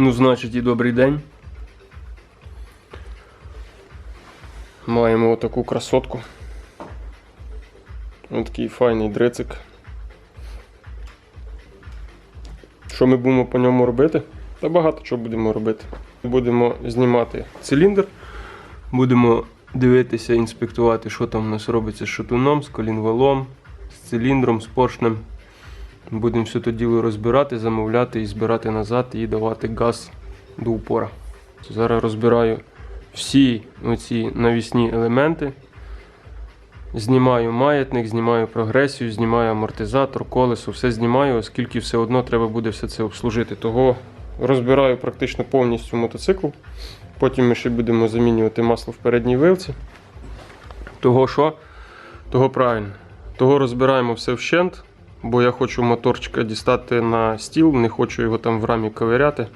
Ну, значить, і добрий день. Маємо отаку красотку. Ось такий файний дрицик. Що ми будемо по ньому робити? Та багато чого будемо робити. Будемо знімати циліндр, будемо дивитися, інспектувати, що там у нас робиться з шатуном, з колінвалом, з циліндром, з поршнем. Будемо все то діло розбирати, замовляти і збирати назад і давати газ до упора. Зараз розбираю всі оці навісні елементи. Знімаю маятник, знімаю прогресію, знімаю амортизатор, колесо, все знімаю, оскільки все одно треба буде все це обслужити. Того розбираю практично повністю мотоцикл. Потім ми ще будемо замінювати масло в передній вилці. Того що? Того правильно. Того розбираємо все вщент, бо я хочу моторчика дістати на стіл, не хочу його там в рамі ковиряти.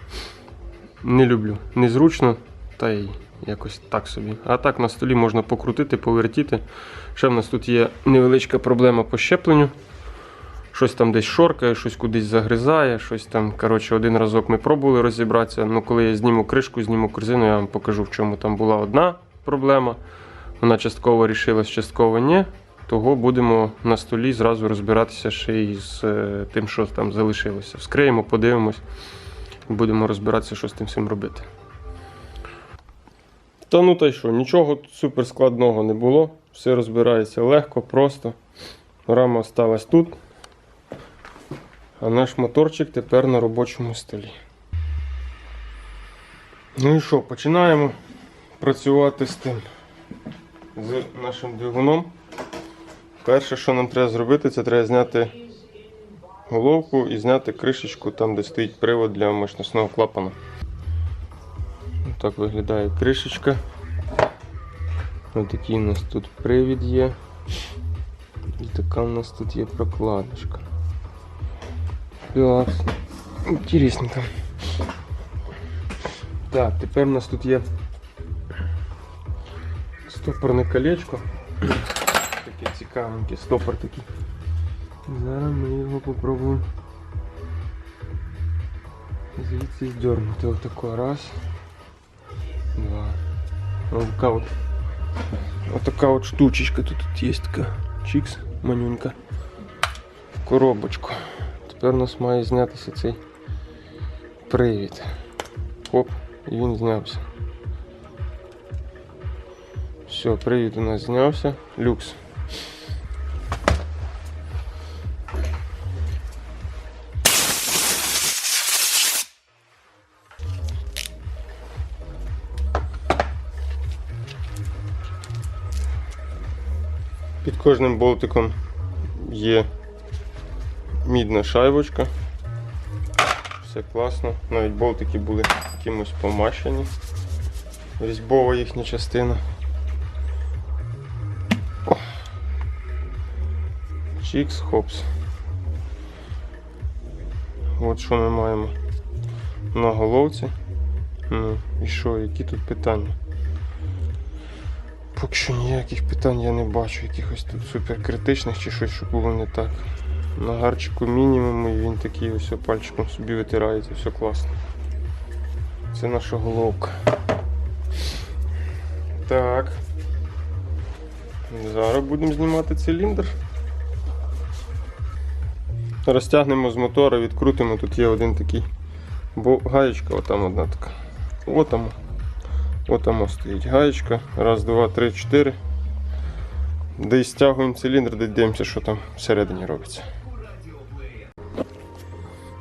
Не люблю. Незручно, та й якось так собі. А так на столі можна покрутити, повертіти. Ще в нас тут є невеличка проблема по щепленню. Щось там десь шоркає, щось кудись загризає, щось там. Коротше, один разок ми пробували розібратися. Ну, коли я зніму кришку, зніму корзину, я вам покажу, в чому там була одна проблема. Вона частково рішилась, частково ні. Того будемо на столі зразу розбиратися ще й з е, тим, що там залишилося. Вскриємо, подивимось, будемо розбиратися, що з тим всім робити. Та ну та й що, нічого тут супер складного не було. Все розбирається легко, просто. Рама осталась тут. А наш моторчик тепер на робочому столі. Ну і що, починаємо працювати з тим, з нашим двигуном. Перше, що нам треба зробити, це треба зняти головку і зняти кришечку там, де стоїть привод для мощностного клапана. Так виглядає кришечка. Ось такий у нас тут привід є. І така у нас тут є прокладочка. Так, інтересненько. Так, тепер у нас тут є стопорне колечко. Таке цікавеньке, стопор такий. Зараз ми його попробуємо звідси здернути. Отако раз. Два. Вот така вот. Вот така вот штучечка тут, тут є така. Чикс, манюнька. В коробочку. Тепер у нас має знятися цей привід. Хоп, і він знявся. Все, привід у нас знявся. Люкс. Під кожним болтиком є мідна шайбочка. Все класно. Навіть болтики були якимось помащені. Різьбова їхня частина. О. Чікс, хопс. От що ми маємо на головці. Ну, і що, які тут питання? Поки що ніяких питань я не бачу, якихось тут суперкритичних чи щось, що було не так. На гарчику мінімум і він такий ось пальчиком собі витирається, все класно. Це наша головка. Так. Зараз будемо знімати циліндр. Розтягнемо з мотора, відкрутимо, тут є один такий. Бо гаєчка, отам одна така. Отам. Отам стоїть гаєчка. Раз, два, три, чотири. Десь стягуємо циліндр, де дивимося, що там всередині робиться.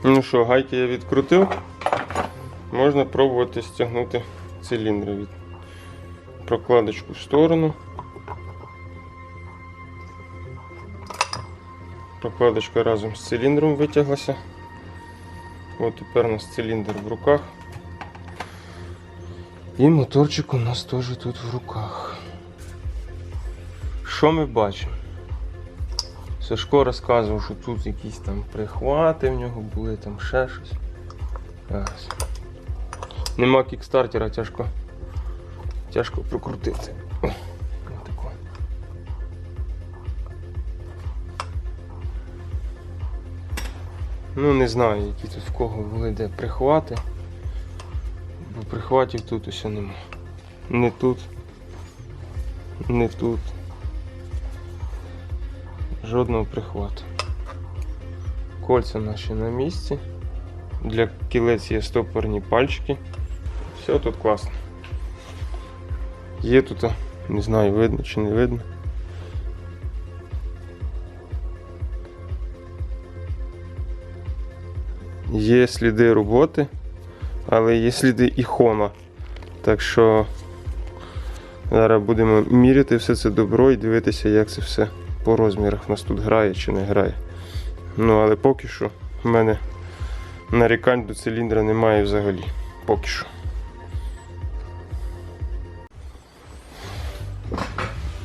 Ну що, гайки я відкрутив. Можна пробувати стягнути циліндр від прокладочку в сторону. Прокладочка разом з циліндром витяглася. От тепер у нас циліндр в руках. І моторчик у нас теж тут в руках. Що ми бачимо? Сашко розказував, що тут якісь там прихвати в нього були, там ще щось. Зараз. Нема кікстартера, тяжко. Тяжко прокрутити. Ну не знаю, які тут в кого були де прихвати. Прихватів тут усе нема. Не тут. Не тут. Жодного прихвату. Кольця наші на місці. Для кілець є стопорні пальчики. Все тут класно. Є тут, не знаю, видно чи не видно. Є сліди роботи, але є сліди і хона. Так що зараз будемо міряти все це добро і дивитися, як це все по розмірах у нас тут грає чи не грає. Ну, але поки що в мене нарікань до циліндра немає взагалі. Поки що.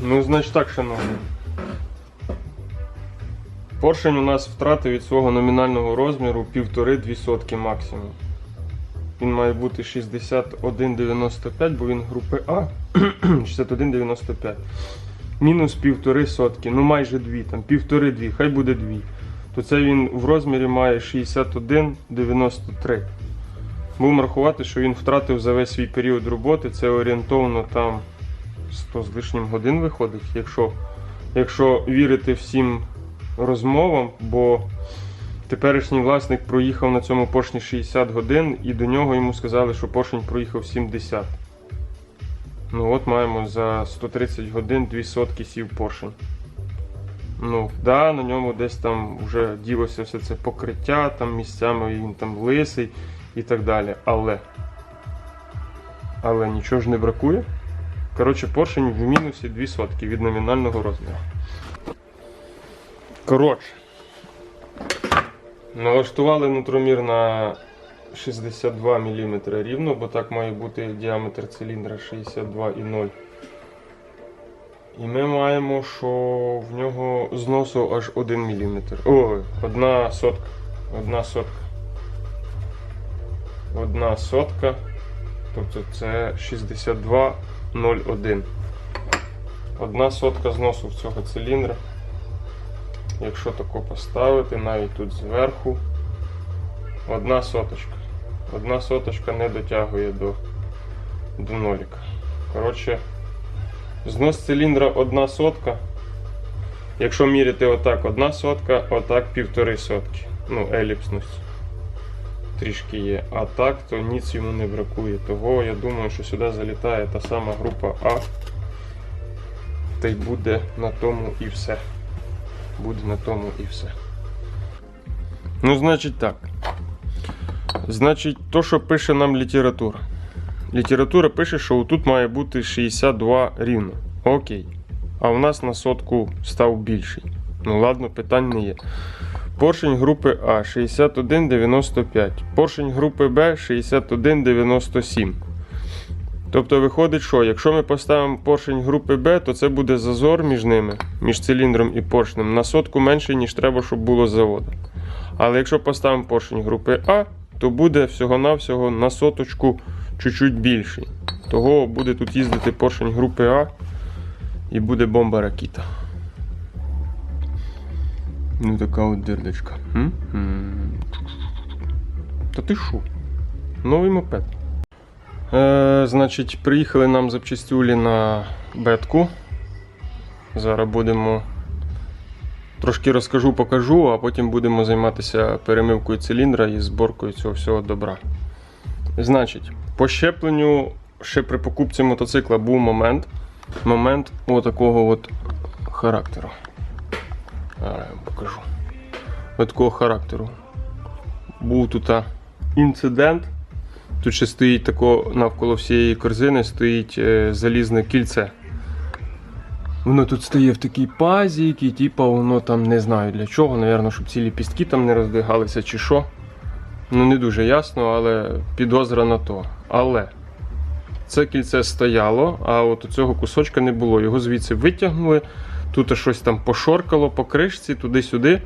Ну, значить так, шановні. Поршень у нас втратив від свого номінального розміру 1,5-2 сотки максимум. Він має бути 61,95, бо він групи А 61,95. Мінус півтори сотки, ну майже дві, там півтори-дві, хай буде дві. То це він в розмірі має 61,93. Будемо рахувати, що він втратив за весь свій період роботи. Це орієнтовно там 100 з лишнім годин виходить, якщо, якщо вірити всім розмовам, бо теперішній власник проїхав на цьому поршні 60 годин і до нього йому сказали, що поршень проїхав 70. Ну от маємо за 130 годин 2 сотки сів поршень. Ну, да, на ньому десь там вже ділося все це покриття, там місцями він там лисий і так далі. Але. Але нічого ж не бракує. Коротше, поршень в мінусі 2 сотки від номінального розміру. Коротше. Налаштували нутромір на 62 мм рівно, бо так має бути діаметр циліндра 62,0. І ми маємо, що в нього зносу аж 1 мм. Ой, одна сотка. Одна сотка. Одна сотка. Тобто це 62,01. Одна сотка зносу в цього циліндра. Якщо тако поставити, навіть тут зверху. Одна соточка. Одна соточка не дотягує до, до ноліка. Коротше, знос циліндра одна сотка. Якщо міряти отак, одна сотка, отак півтори сотки. Ну, еліпсність трішки є. А так, то ніц йому не бракує. Того я думаю, що сюди залітає та сама група А. Та й буде на тому і все. Буде на тому і все. Ну, значить так. Значить, то, що пише нам література. Література пише, що тут має бути 62 рівно. Окей. А у нас на сотку став більший. Ну ладно, питань не є. Поршень групи А 61,95. Поршень групи Б 61,97. Тобто виходить, що якщо ми поставимо поршень групи Б, то це буде зазор між ними, між циліндром і поршнем, на сотку менше, ніж треба, щоб було з заводу. Але якщо поставимо поршень групи А, то буде всього-навсього на соточку чуть-чуть більший. Того буде тут їздити поршень групи А і буде бомба ракіта. Ну така от дирдочка. М? М. Та ти що? Новий мопед. Е, значить, приїхали нам запчастюлі на бетку. Зараз будемо трошки розкажу, покажу, а потім будемо займатися перемивкою циліндра і зборкою цього всього добра. Значить, по щепленню ще при покупці мотоцикла був момент. Момент отакого от характеру. Зараз я вам покажу. От такого характеру. Був тут інцидент. Тут ще стоїть тако навколо всієї корзини стоїть е, залізне кільце. Воно тут стає в такій пазі, якій, типа, воно там не знаю для чого, напевно, щоб ці ліпістки там не роздвигалися чи що. Ну не дуже ясно, але підозра на то. Але це кільце стояло, а от у цього кусочка не було. Його звідси витягнули. Тут щось там пошоркало по кришці, туди-сюди.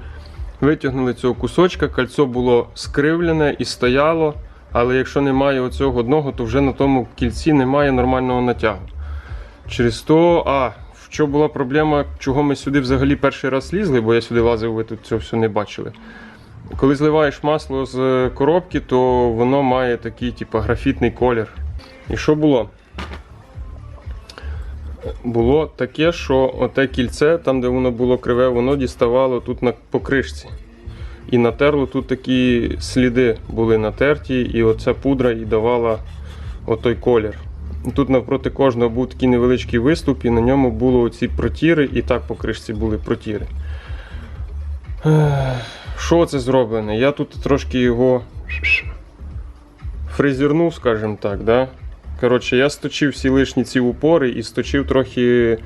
Витягнули цього кусочка, кольцо було скривлене і стояло. Але якщо немає оцього одного, то вже на тому кільці немає нормального натягу. Через то, а, чому була проблема, чого ми сюди взагалі перший раз лізли, бо я сюди лазив, ви тут цього все не бачили. Коли зливаєш масло з коробки, то воно має такий типу, графітний колір. І що було? Було таке, що оте кільце, там де воно було криве, воно діставало тут на покришці. І натерло тут такі сліди були натерті, і оця пудра і давала отой колір. Тут навпроти кожного був такий невеличкий виступ, і на ньому було оці протіри, і так по кришці були протіри. Що це зроблене? Я тут трошки його фрезернув, скажімо так. Да? Коротше, я сточив всі лишні ці упори і сточив трохи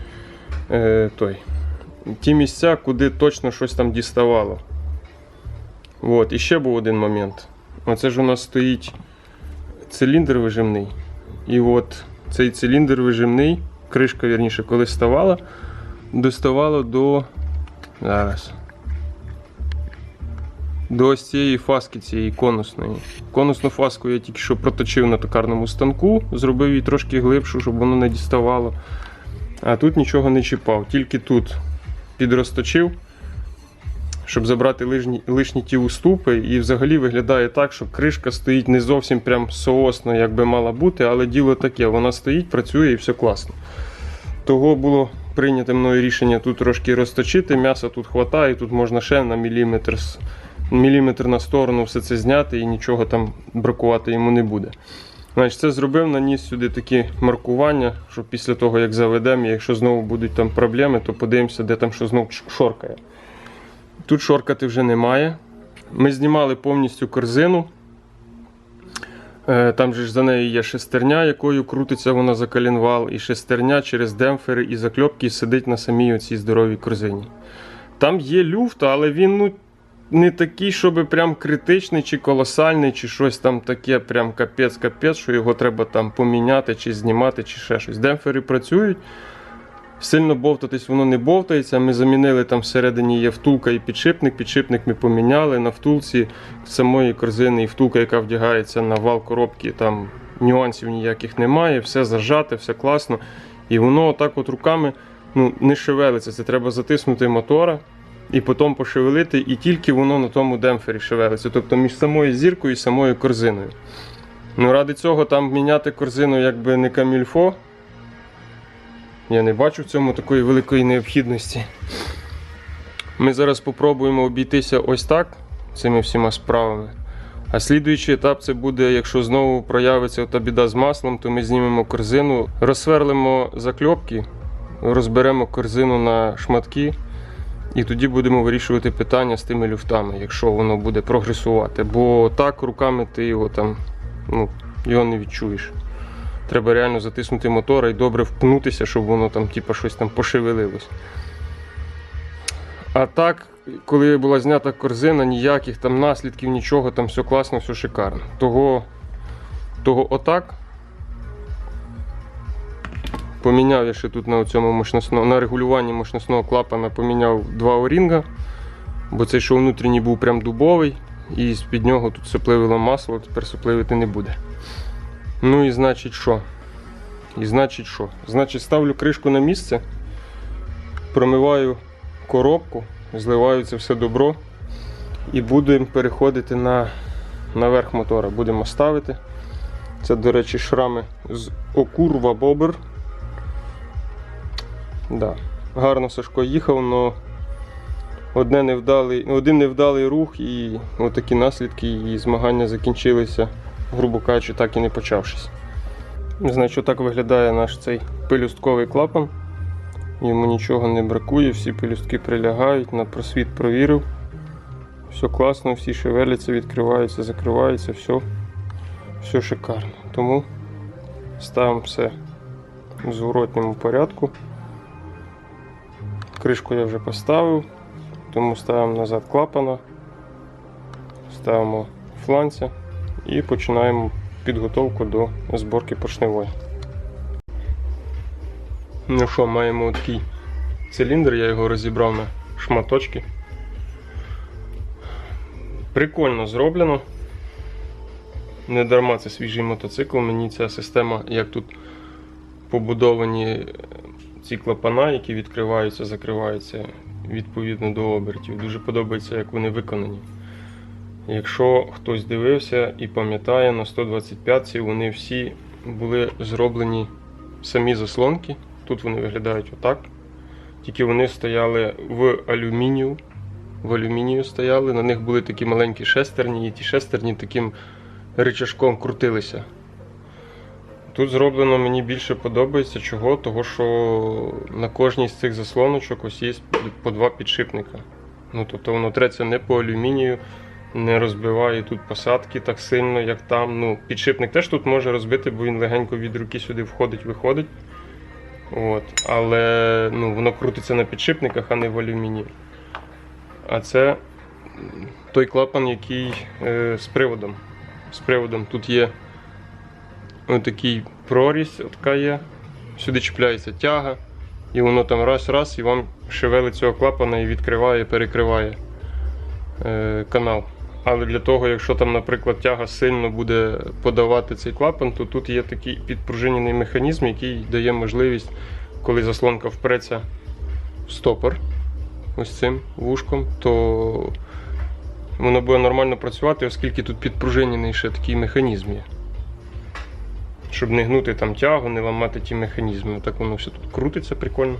е, той, ті місця, куди точно щось там діставало. От, і ще був один момент. Оце ж у нас стоїть циліндр вижимний. І от цей циліндр вижимний, кришка, вірніше, коли ставала, доставала до. Зараз. До ось цієї фаски, цієї конусної. Конусну фаску я тільки що проточив на токарному станку, зробив її трошки глибшу, щоб воно не діставало. А тут нічого не чіпав, тільки тут підрозточив, щоб забрати лишні, лишні ті уступи. І взагалі виглядає так, що кришка стоїть не зовсім прям соосно, як би мала бути, але діло таке, вона стоїть, працює і все класно. Того було прийнято мною рішення тут трошки розточити, м'яса тут хватає, тут можна ще на міліметр, міліметр на сторону все це зняти і нічого там бракувати йому не буде. Значить, це зробив, наніс сюди такі маркування, щоб після того, як заведемо, якщо знову будуть там проблеми, то подивимося, де там що знову шоркає. Тут шоркати вже немає. Ми знімали повністю корзину. Е, Там же ж за нею є шестерня, якою крутиться вона за коленвал, і шестерня через демпфери і закльопки сидить на самій оцій здоровій корзині. Там є люфт, але він ну, не такий, щоб прям критичний чи колосальний, чи щось там таке, прям капець-капець, що його треба там поміняти, чи знімати, чи ще щось. Демпфери працюють. Сильно бовтатись воно не бовтається. Ми замінили там всередині є втулка і підшипник. Підшипник ми поміняли на втулці самої корзини і втулка, яка вдягається на вал коробки. Там нюансів ніяких немає, все зажате, все класно. І воно отак от руками ну, не шевелиться. Це треба затиснути мотора і потім пошевелити, і тільки воно на тому демпфері шевелиться. Тобто між самою зіркою і самою корзиною. Ну, ради цього там міняти корзину якби не камільфо. Я не бачу в цьому такої великої необхідності. Ми зараз спробуємо обійтися ось так цими всіма справами. А слідуючий етап це буде, якщо знову проявиться та біда з маслом, то ми знімемо корзину, розсверлимо закльопки, розберемо корзину на шматки, і тоді будемо вирішувати питання з тими люфтами, якщо воно буде прогресувати. Бо так руками ти його там ну, його не відчуєш. Треба реально затиснути мотора і добре впнутися, щоб воно там типу, щось там пошевелилось. А так, коли була знята корзина, ніяких там наслідків, нічого, там все класно, все шикарно. Того, того отак. Поміняв я ще тут на цьому мощносно, на регулюванні мощностного клапана поміняв два орінга, бо цей що внутрішній був прям дубовий, і з-під нього тут сопливило масло, тепер сопливити не буде. Ну і значить що? І значить що? Значить ставлю кришку на місце, промиваю коробку, зливаю це все добро і будемо переходити на, верх мотора. Будемо ставити. Це, до речі, шрами з Окурва Бобер. Да. Гарно Сашко їхав, але одне невдалий, один невдалий рух і отакі наслідки, і змагання закінчилися, грубо кажучи, так і не почавшись. Значить, отак виглядає наш цей пелюстковий клапан. Йому нічого не бракує, всі пелюстки прилягають, на просвіт провірив. Все класно, всі шевеляться, відкриваються, закриваються, все, все шикарно. Тому ставимо все в зворотньому порядку. Кришку я вже поставив, тому ставимо назад клапана, ставимо фланця і починаємо підготовку до зборки поршневої. Ну що, маємо такий циліндр, я його розібрав на шматочки. Прикольно зроблено. Не дарма це свіжий мотоцикл. Мені ця система, як тут побудовані ці клапана, які відкриваються, закриваються відповідно до обертів. Дуже подобається, як вони виконані. Якщо хтось дивився і пам'ятає, на 125 ці вони всі були зроблені самі заслонки. Тут вони виглядають отак. Тільки вони стояли в алюмінію. В алюмінію стояли, на них були такі маленькі шестерні, і ті шестерні таким рычажком крутилися. Тут зроблено мені більше подобається чого, того що на кожній з цих заслоночок ось є по два підшипника. Ну, тобто воно треться не по алюмінію, не розбиває тут посадки так сильно, як там. Ну, підшипник теж тут може розбити, бо він легенько від руки сюди входить, виходить. От. Але ну, воно крутиться на підшипниках, а не в алюмінії. А це той клапан, який е, з приводом. З приводом тут є отакий прорізь, така є. Сюди чіпляється тяга, і воно там раз-раз і вам шевелить цього клапана і відкриває, перекриває е, канал. Але для того, якщо там, наприклад, тяга сильно буде подавати цей клапан, то тут є такий підпружинений механізм, який дає можливість, коли заслонка впреться в стопор ось цим вушком, то воно буде нормально працювати, оскільки тут підпружинений ще такий механізм є. Щоб не гнути там тягу, не ламати ті механізми. Так воно все тут крутиться прикольно.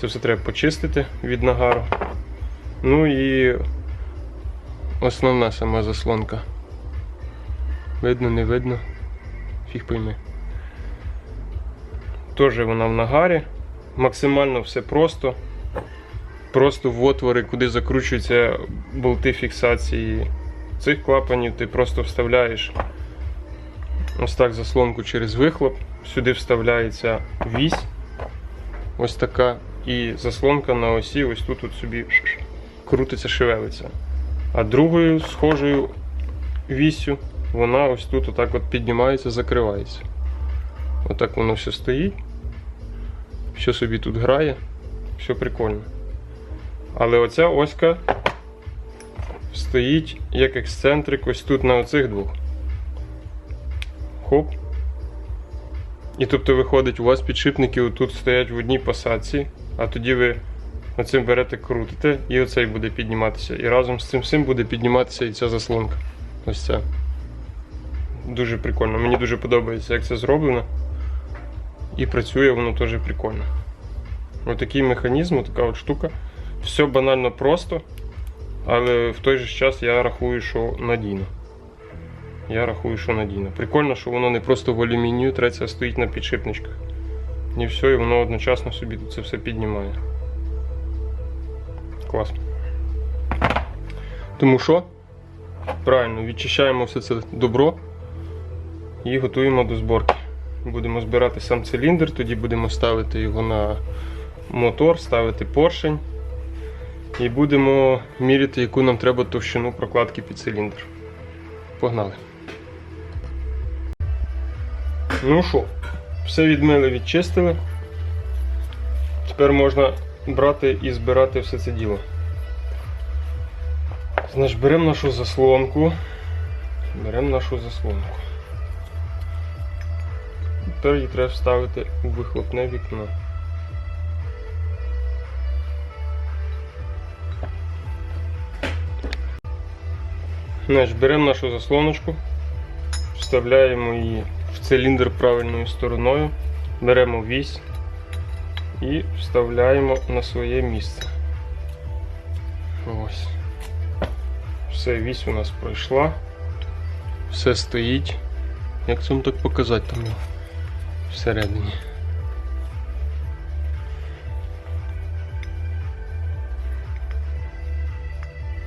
Це все треба почистити від нагару. Ну і основна сама заслонка. Видно, не видно. Фіг пойми. Теж вона в нагарі. Максимально все просто. Просто в отвори, куди закручуються болти фіксації цих клапанів, ти просто вставляєш ось так заслонку через вихлоп. Сюди вставляється вісь. Ось така. І заслонка на осі, ось тут от собі крутиться, шевелиться. А другою схожою вісю, вона ось тут отак от піднімається, закривається. Отак воно все стоїть. Все собі тут грає, все прикольно. Але оця оська стоїть як ексцентрик ось тут на оцих двох. Хоп. І тобто виходить, у вас підшипники тут стоять в одній посадці, а тоді ви оцим берете, крутите, і оцей буде підніматися. І разом з цим всім буде підніматися і ця заслонка. Ось ця. Дуже прикольно. Мені дуже подобається, як це зроблено. І працює воно теж прикольно. Отакий механізм, така от штука. Все банально просто, але в той же час я рахую, що надійно. Я рахую, що надійно. Прикольно, що воно не просто в алюмінію треться, а стоїть на підшипничках. І все, і воно одночасно собі тут це все піднімає. Класно. Тому що? Правильно, відчищаємо все це добро і готуємо до зборки. Будемо збирати сам циліндр, тоді будемо ставити його на мотор, ставити поршень. І будемо міряти, яку нам треба товщину прокладки під циліндр. Погнали. Ну що, все відмили, відчистили. Тепер можна брати і збирати все це діло. Значить, беремо нашу заслонку. Беремо нашу заслонку. Тепер її треба вставити у вихлопне вікно. Значить, беремо нашу заслоночку, вставляємо її в циліндр правильною стороною, беремо вісь і вставляємо на своє місце. Ось. Все, вісь у нас пройшла. Все стоїть. Як це вам так показати там всередині?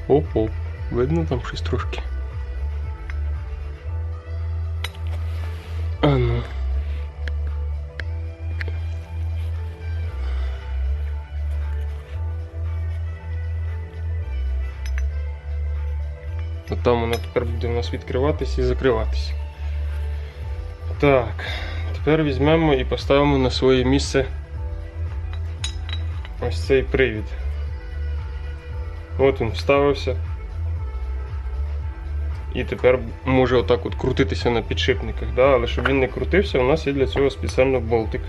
Оп-оп. Видно там щось трошки. Там воно тепер буде у нас відкриватися і закриватися. Так, тепер візьмемо і поставимо на своє місце ось цей привід. От він вставився. І тепер може отак от крутитися на підшипниках. Да? Але щоб він не крутився, у нас є для цього спеціально болтик.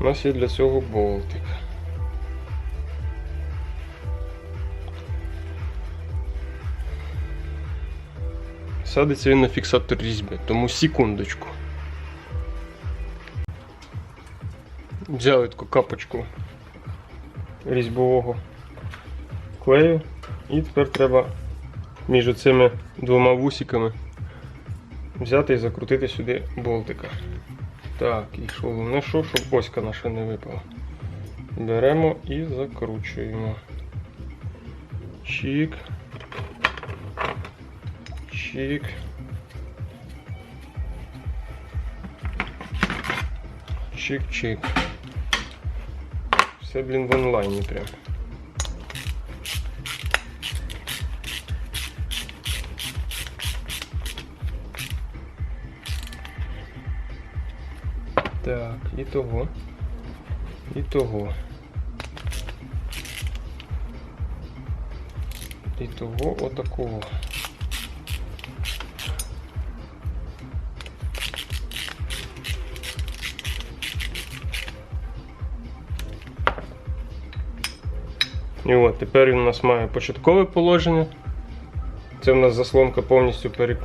У нас є для цього болтик. Садиться він на фіксатор різьби, тому секундочку. Взяли таку капочку різьбового клею. І тепер треба між цими двома вусиками взяти і закрутити сюди болтика. Так, і що головне, що, щоб оська наша не випала. Беремо і закручуємо. Чик. Чик. Чик-чик. Все, блін, в онлайні прям. Так, і того. І того. І того отакого. І от, тепер він у нас має початкове положення. Це в нас заслонка повністю перек...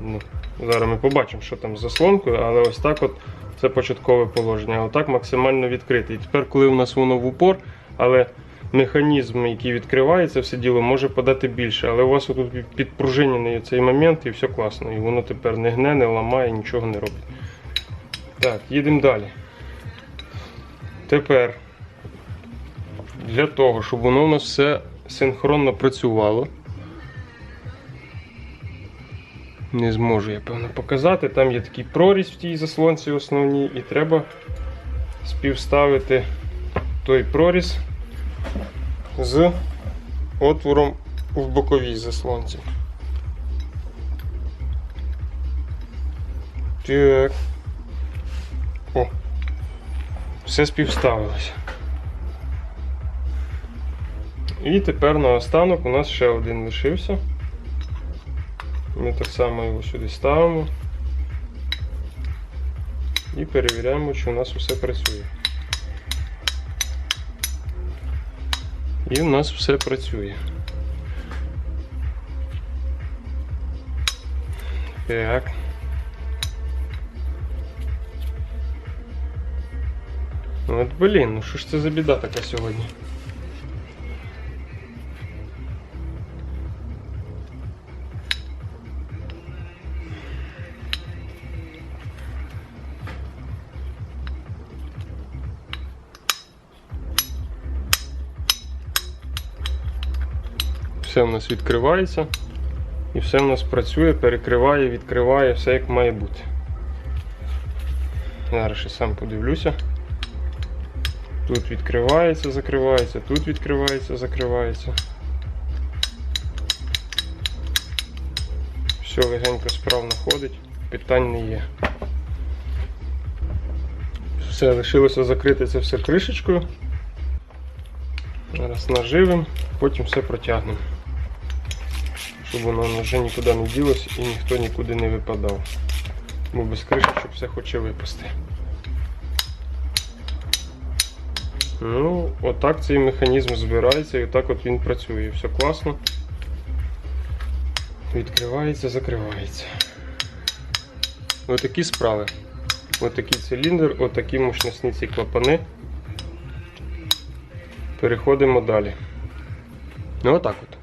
ну, Зараз ми побачимо, що там з заслонкою, але ось так от це початкове положення. А отак максимально відкритий. І тепер, коли у нас воно в упор, але механізм, який відкривається, все діло може подати більше. Але у вас тут підпружинений цей момент і все класно. І воно тепер не гне, не ламає, нічого не робить. Так, їдемо далі. Тепер для того, щоб воно у нас все синхронно працювало. Не зможу я певно показати. Там є такий прорізь в тій заслонці основній, і треба співставити той проріз з отвором в боковій заслонці. Так. О, все співставилося. І тепер наостанок у нас ще один лишився. Ми так само його сюди ставимо і перевіряємо, чи у нас все працює. І у нас все працює. Так. Ну от блін, ну що ж це за біда така сьогодні? Все в нас відкривається і все в нас працює, перекриває, відкриває, все як має бути. Зараз ще сам подивлюся. Тут відкривається, закривається, тут відкривається, закривається. Все легенько справно ходить, питань не є. Все, лишилося закрити це все кришечкою. Зараз наживимо, потім все протягнемо. Щоб воно вже нікуди не ділося і ніхто нікуди не випадав. Бо без кришечок все хоче випасти. Ну, отак цей механізм збирається і отак от він працює. Все класно. Відкривається, закривається. Отакі справи. Отакий циліндр, отакі мощностні ці клапани. Переходимо далі. Ну отак от.